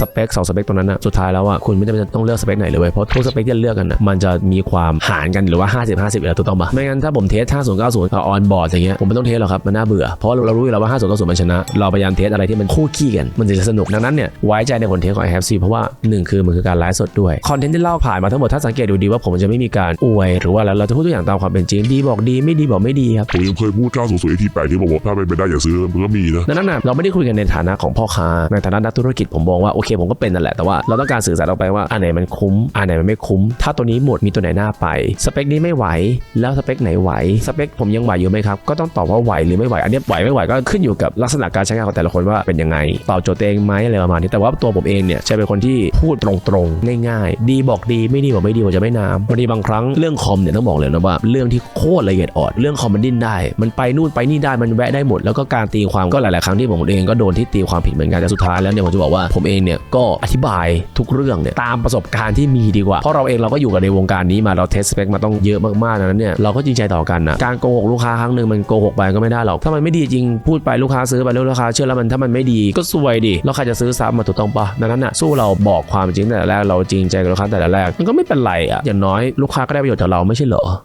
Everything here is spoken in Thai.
สเปคสองสเปคตรงนั้นนะสุดท้ายแล้วอะคุณไม่จำเป็นต้องเลือกสเปคไหนเลยเว้ยเพราะทุกสเปคที่เลือกกันนะมันจะมีความหารกันหรือว่า 50 50แล้วถูกต้องปะไม่งั้นถ้าผมเทส50 90กับออนบอร์ดอย่างเงี้ยผมไม่ต้องเทสหรอกครับมันน่าเบื่อเพราะเรารู้อยู่แล้วว่า50 90มันชนะ เราพยายามเทสอะไรที่มันคู่ขี้กัน มันจะสนุกดังนั้นเนี่ยไว้ใจในผลเทสของ i h a v e เพราะว่าหนึ่งคือมันคือการไลฟ์สดด้วยคอนเทนต์ที่เล่าผ่านมาทั้งหมดถ้าสังเกตดูดีว่าผมจะไม่มีการอวยหรือว่าอะไรเราจะพูดทุกอย่างตามความเป็นจริงดีบอกดีไม่ดีบอกไม่ดีครับผมยังเคยพูดเจ้าสูงสุดที่แปลกที่บอกว่าถ้าเป็นไปได้อย่าซื้อมันก็มีนะดังนั้นนะเราไม่ได้คุยกันในฐานะของพ่อค้าในฐานะนักธุรกิจผมมองว่าโอเคผมก็เป็นนั่นแหละแต่ว่าเราต้องการสื่อสารออกไปว่าอันไหนมันคุ้มอันไหนมันไม่คุ้ม ถ้าตัวนี้หมดมีตัวไหนหน้าไป สเปคนี้ไม่ไหว แล้วสเปคไหนไหวสเปคผมยังไหวอยู่ไหมครับก็ต้องตอบว่าไหวหรือไม่ไหวอันนี้ไหวไม่ไหวก็ขึ้นอยู่กับลักษณะการใช้งานของแต่ละคนว่าเป็นยังไงตอบโจทย์ตัวเองไหมอะไรประมาณนี้แต่ว่าตัวผมเองเนี่ยจะเป็นคนที่พูดตรงๆง่ายๆ ดีบอกดีไม่ดีบอกไม่ดีผมจะไม่นามวันนี้บางครั้งเรื่องคอมเนี่ยต้องบอกเลยนะว่าเรื่องที่โคตรละเอียดอ่อนเรื่องคอมมันดิ้นได้ มันไปนู่นไปนี่ได้มันแวะได้หมด แล้วก็การตีความก็หลายๆครั้งที่ผมเองก็โดนที่ตีความผิดเหมือนกันแต่สุดท้ายแล้วเนี่ยผมจะบอกว่าผมเองเนี่ยก็อธิบายทุกเรื่องเนี่ยตามประสบการณ์ที่มีดีกว่า เพราะเราเองเราก็อยู่กันในวงการนี้มาเราเทสสเปคมาต้องเยอะมากๆดังนั้นเนี่ยเราก็จริงใจต่อกันนะการโกหกลูกค้าครั้งหนึ่งมันโกหกไปก็ไม่ได้หรอกถ้ามันไม่ดีจริงพูดไปลูกค้าซื้อไปแล้วลูกค้าเชื่อแล้วมันถ้ามันไม่ดีก็ซวยดิแล้วใครจะซื้อซ้ำมาถูกต้องปะดังนั้นน่ะสู้เราบอกความจริงแต่แรกเราจริงใจกับลูกค้าแต่แรกมันก็ไม่เป็นไรอะอย่างน้อยลูกค้าก็ได้ประโยชน์จากเราไม่ใช่เหรอ